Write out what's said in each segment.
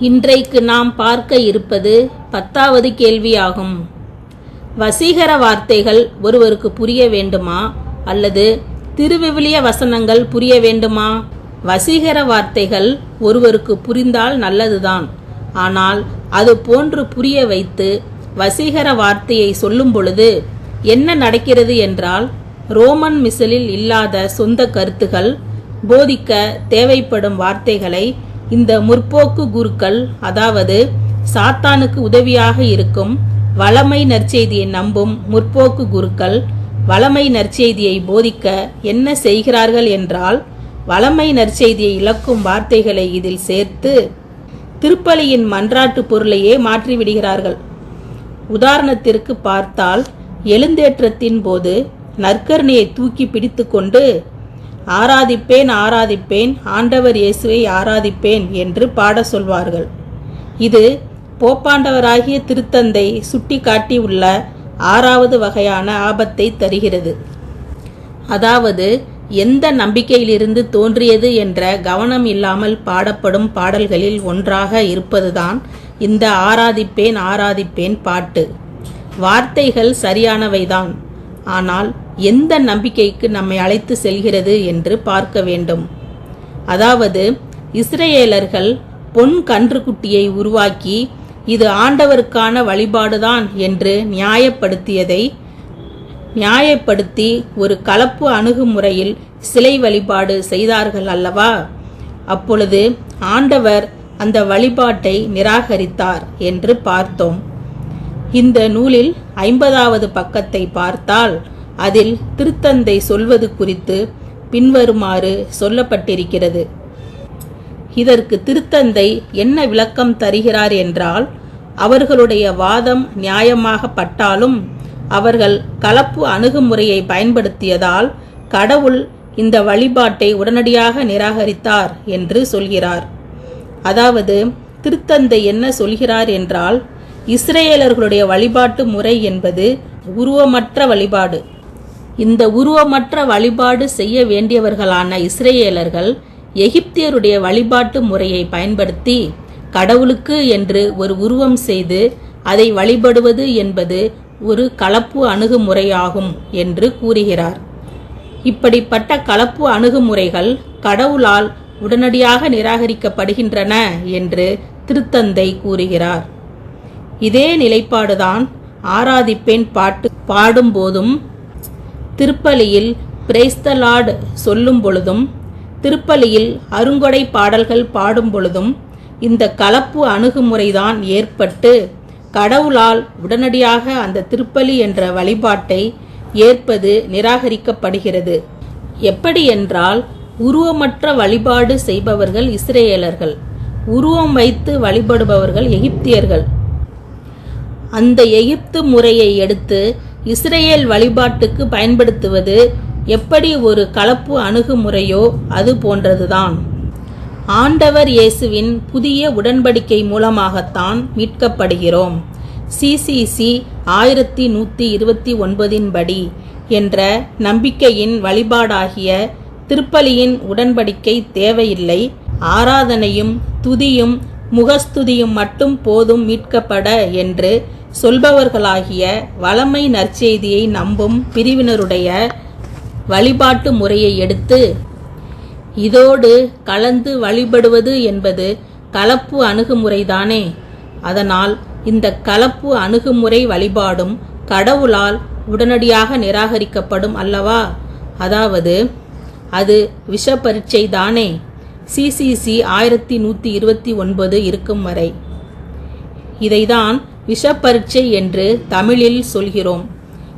இன்றைக்கு நாம் பார்க்க இருப்பது பத்தாவது கேள்வியாகும். வசீகர வார்த்தைகள் ஒருவருக்கு புரிய வேண்டுமா? அல்லது திருவிவிலிய வசனங்கள் புரிய வேண்டுமா? வசீகர வார்த்தைகள் ஒருவருக்கு புரிந்தால் நல்லதுதான். ஆனால் அது போன்று புரிய வைத்து வசீகர வார்த்தையை சொல்லும் பொழுது என்ன நடக்கிறது என்றால் ரோமன் மிசலில் இல்லாத சொந்த கருத்துகள் போதிக்க தேவைப்படும் வார்த்தைகளை இந்த முற்போக்கு குருக்கள் அதாவது சாத்தானுக்கு உதவியாக இருக்கும் வளமை நற்செய்தியை நம்பும் முற்போக்கு குருக்கள் வளமை நற்செய்தியை போதிக்க என்ன செய்கிறார்கள் என்றால் வளமை நற்செய்தியை இழக்கும் வார்த்தைகளை இதில் சேர்த்து திருப்பலியின் மன்றாட்டு பொருளையே மாற்றிவிடுகிறார்கள். உதாரணத்திற்கு பார்த்தால் எழுந்தேற்றத்தின் போது நற்கருணையை தூக்கி பிடித்துக்கொண்டு ஆராதிப்பேன் ஆராதிப்பேன் ஆண்டவர் இயேசுவை ஆராதிப்பேன் என்று பாட சொல்வார்கள். இது போப்பாண்டவராகிய திருத்தந்தை சுட்டி காட்டியுள்ள ஆறாவது வகையான ஆபத்தை தருகிறது. அதாவது எந்த நம்பிக்கையிலிருந்து தோன்றியது என்ற கவனம் இல்லாமல் பாடப்படும் பாடல்களில் ஒன்றாக இருப்பதுதான் இந்த ஆராதிப்பேன் ஆராதிப்பேன் பாட்டு. வார்த்தைகள் சரியானவைதான். ஆனால் எந்த நம்பிக்கைக்கு நம்மை அழைத்து செல்கிறது என்று பார்க்க வேண்டும். அதாவது இஸ்ரேலர்கள் பொன் கன்றுக்குட்டியை உருவாக்கி இது ஆண்டவருக்கான வழிபாடுதான் என்று நியாயப்படுத்தியதை நியாயப்படுத்தி ஒரு கலப்பு அணுகுமுறையில் சிலை வழிபாடு செய்தார்கள் அல்லவா? அப்பொழுது ஆண்டவர் அந்த வழிபாட்டை நிராகரித்தார் என்று பார்த்தோம். இந்த நூலில் ஐம்பதாவது பக்கத்தை பார்த்தால் அதில் திருத்தந்தை சொல்வது குறித்து பின்வருமாறு சொல்லப்பட்டிருக்கிறது. இதற்கு திருத்தந்தை என்ன விளக்கம் தருகிறார் என்றால் அவர்களுடைய வாதம் நியாயமாகப்பட்டாலும் அவர்கள் கலப்பு அணுகுமுறையை பயன்படுத்தியதால் கடவுள் இந்த வழிபாட்டை உடனடியாக நிராகரித்தார் என்று சொல்கிறார். அதாவது திருத்தந்தை என்ன சொல்கிறார் என்றால் இஸ்ரேலர்களுடைய வழிபாட்டு முறை என்பது உருவமற்ற வழிபாடு. இந்த உருவமற்ற வழிபாடு செய்ய வேண்டியவர்களான இஸ்ரேலர்கள் எகிப்தியருடைய வழிபாட்டு முறையை பயன்படுத்தி கடவுளுக்கு என்று ஒரு உருவம் செய்து அதை வழிபடுவது என்பது ஒரு கலப்பு அணுகுமுறையாகும் என்று கூறுகிறார். இப்படிப்பட்ட கலப்பு அணுகுமுறைகள் கடவுளால் உடனடியாக நிராகரிக்கப்படுகின்றன என்று திருத்தந்தை கூறுகிறார். இதே நிலைப்பாடுதான் ஆராதிப்பேன் பாட்டு பாடும்போதும் திருப்பலியில் பிரேஸ்தலாட் சொல்லும் பொழுதும் திருப்பலியில் அருங்கொடை பாடல்கள் பாடும் பொழுதும் இந்த கலப்பு அணுகுமுறைதான் ஏற்பட்டு கடவுளால் உடனடியாக அந்த திருப்பலி என்ற வழிபாட்டை ஏற்பது நிராகரிக்கப்படுகிறது. எப்படி என்றால் உருவமற்ற வழிபாடு செய்பவர்கள் இஸ்ரேலர்கள் உருவம் வைத்து வழிபடுபவர்கள் எகிப்தியர்கள். அந்த எகிப்து முறையை எடுத்து இஸ்ரேல் வழிபாட்டுக்கு பயன்படுத்துவது எப்படி ஒரு கலப்பு அணுகுமுறையோ அது போன்றதுதான். ஆண்டவர் இயேசுவின் புதிய உடன்படிக்கை மூலமாகத்தான் மீட்கப்படுகிறோம். சிசிசி ஆயிரத்தி நூற்றி இருபத்தி ஒன்பதின் படி என்ற நம்பிக்கையின் வழிபாடாகிய திருப்பலியின் உடன்படிக்கை தேவையில்லை. ஆராதனையும் துதியும் முகஸ்துதியும் மட்டும் போதும் மீட்கப்பட என்று சொல்பவர்களாகிய வளமை நற்செய்தியை நம்பும் பிரிவினருடைய வழிபாட்டு முறையை எடுத்து இதோடு கலந்து வழிபடுவது என்பது கலப்பு அணுகுமுறைதானே. அதனால் இந்த கலப்பு அணுகுமுறை வழிபாடும் கடவுளால் உடனடியாக நிராகரிக்கப்படும் அல்லவா? அதாவது அது விஷ பரீட்சை தானே சிசிசி ஆயிரத்தி நூற்றி இருபத்தி ஒன்பது இருக்கும் வரை. இதைதான் விஷப்பரீட்சை என்று தமிழில் சொல்கிறோம்.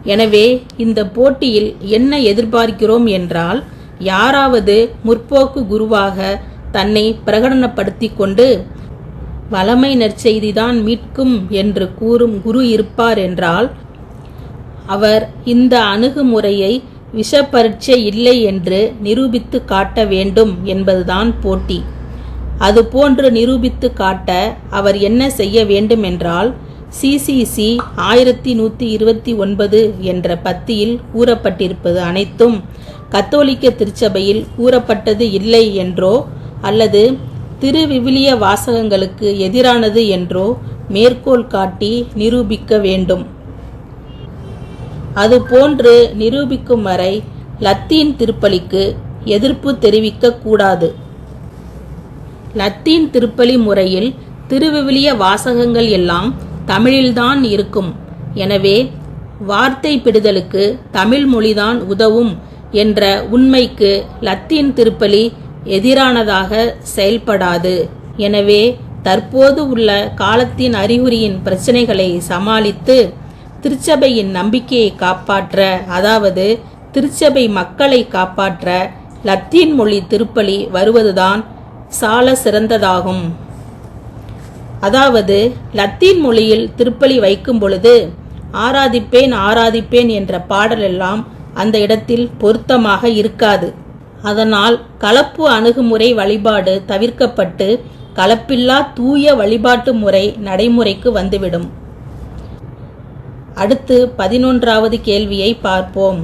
எனவே இந்த போட்டியில் என்ன எதிர்பார்க்கிறோம் என்றால் யாராவது முற்போக்கு குருவாக தன்னை பிரகடனப்படுத்தி கொண்டு வளமை நற்செய்திதான் மீட்கும் என்று கூறும் குரு இருப்பார் என்றால் அவர் இந்த அணுகுமுறையை விஷப்பரீட்சை இல்லை என்று நிரூபித்து காட்ட வேண்டும் என்பதுதான் போட்டி. அதுபோன்று நிரூபித்து காட்ட அவர் என்ன செய்ய வேண்டும் என்றால் சிசிசி ஆயிரத்தி நூற்றி இருபத்தி ஒன்பது என்ற பத்தியில் கூறப்பட்டிருப்பது அனைத்தும் கத்தோலிக்க திருச்சபையில் கூறப்பட்டது இல்லை என்றோ அல்லது திருவிவிலிய வாசகங்களுக்கு எதிரானது என்றோ மேற்கோள் காட்டி நிரூபிக்க வேண்டும். அதுபோன்று நிரூபிக்கும் வரை லத்தீன் திருப்பலிக்கு எதிர்ப்பு தெரிவிக்க கூடாது. லத்தீன் திருப்பலி முறையில் திருவிவிலிய வாசகங்கள் எல்லாம் தமிழில்தான் இருக்கும். எனவே வார்த்தை பிடுதலுக்கு தமிழ் மொழிதான் உதவும் என்ற உண்மைக்கு லத்தீன் திருப்பலி எதிரானதாக செயல்படாது. எனவே தற்போது உள்ள காலத்தின் அறிகுறியின் பிரச்சனைகளை சமாளித்து திருச்சபையின் நம்பிக்கையை காப்பாற்ற அதாவது திருச்சபை மக்களை காப்பாற்ற லத்தீன் மொழி திருப்பலி வருவதுதான் சால சிறந்ததாகும். அதாவது லத்தீன் மொழியில் திருப்பலி வைக்கும் பொழுது ஆராதிப்பேன் ஆராதிப்பேன் என்ற பாடலெல்லாம் அந்த இடத்தில் பொருத்தமாக இருக்காது. அதனால் கலப்பு அணுகுமுறை வழிபாடு தவிர்க்கப்பட்டு கலப்பில்லா தூய வழிபாட்டு முறை நடைமுறைக்கு வந்துவிடும். அடுத்து பதினொன்றாவது கேள்வியை பார்ப்போம்.